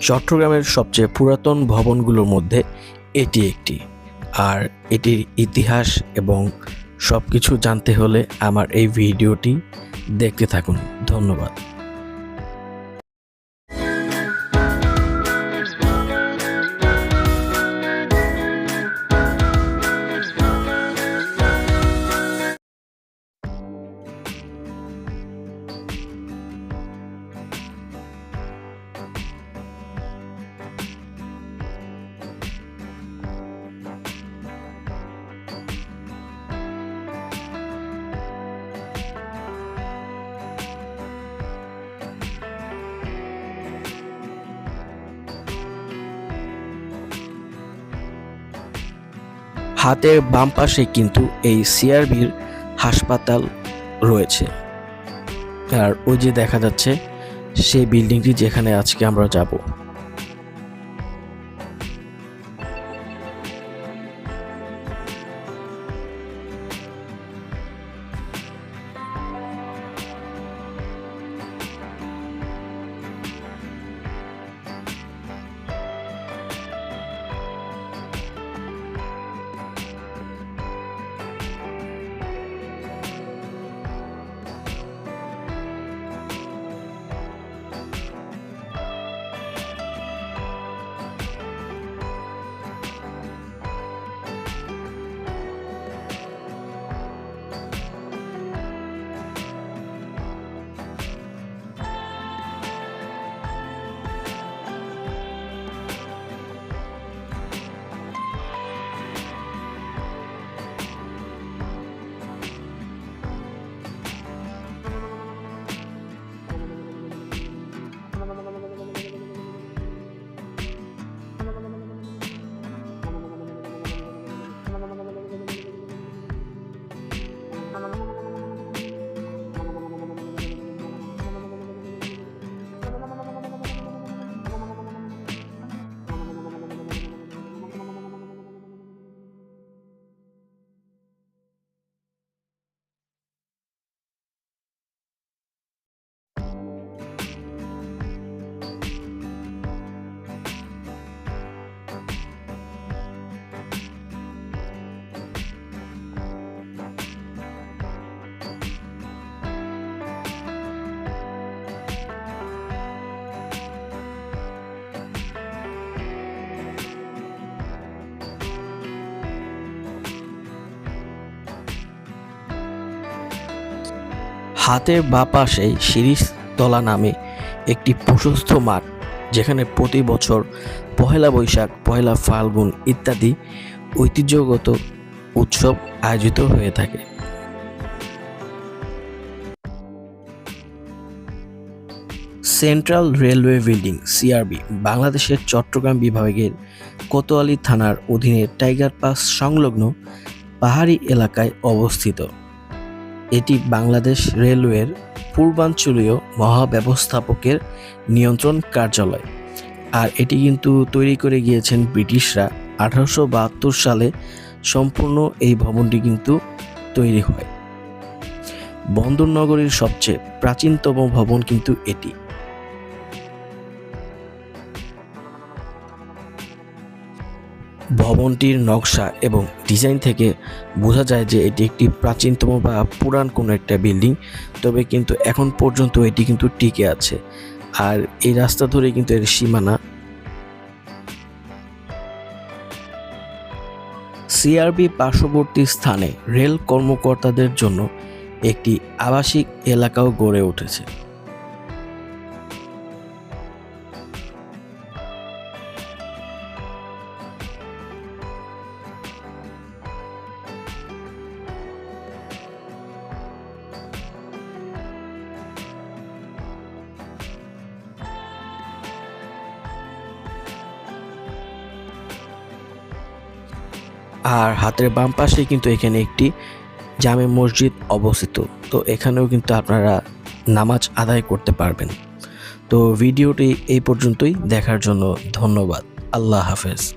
চট্টগ্রামের সবচেয়ে পুরাতন ভবনগুলোর মধ্যে এটি একটি। আর এটির ইতিহাস এবং সব কিছু জানতে হলে আমার এই ভিডিওটি দেখতে থাকুন। ধন্যবাদ। হাতের বাম পাশে কিন্তু এই সিআরবির হাসপাতাল রয়েছে। আর ওই যে দেখা যাচ্ছে, সেই বিল্ডিংটি যেখানে আজকে আমরা যাব। হাতের বা পাশে শিরিষতলা নামে একটি প্রশস্ত মাঠ, যেখানে প্রতি বছর পহেলা বৈশাখ, পহেলা ফাল্গুন ইত্যাদি ঐতিহ্যগত উৎসব আয়োজিত হয়ে থাকে। সেন্ট্রাল রেলওয়ে বিল্ডিং, সিআরবি, বাংলাদেশের চট্টগ্রাম বিভাগের কোতোয়ালি থানার অধীনে টাইগার পাস সংলগ্ন পাহাড়ি এলাকায় অবস্থিত। এটি বাংলাদেশ রেলওয়ের পূর্বাঞ্চলীয় মহাব্যবস্থাপকের নিয়ন্ত্রণ কার্যালয়। আর এটি কিন্তু তৈরি করে গিয়েছেন ব্রিটিশরা আঠারোশো বাহাত্তর সালে সম্পূর্ণ এই ভবনটি কিন্তু তৈরি হয়। বন্দর নগরীর সবচেয়ে প্রাচীনতম ভবন কিন্তু এটি। ভবনটির নকশা এবং ডিজাইন থেকে বোঝা যায় যে এটি একটি প্রাচীনতম বা পুরান কোনো একটা বিল্ডিং, তবে কিন্তু এখন পর্যন্ত এটি কিন্তু টিকে আছে। আর এই রাস্তা ধরে কিন্তু এর সীমানা সিআরবি পার্শ্ববর্তী স্থানে রেল কর্মকর্তাদের জন্য একটি আবাসিক এলাকাও গড়ে উঠেছে। আর হাতের বাম পাশে কিন্তু এখানে একটি জামে মসজিদ অবস্থিত। তো এখানেও কিন্তু আপনারা নামাজ আদায় করতে পারবেন। তো ভিডিওটি এই পর্যন্তই। দেখার জন্য ধন্যবাদ। আল্লাহ হাফেজ।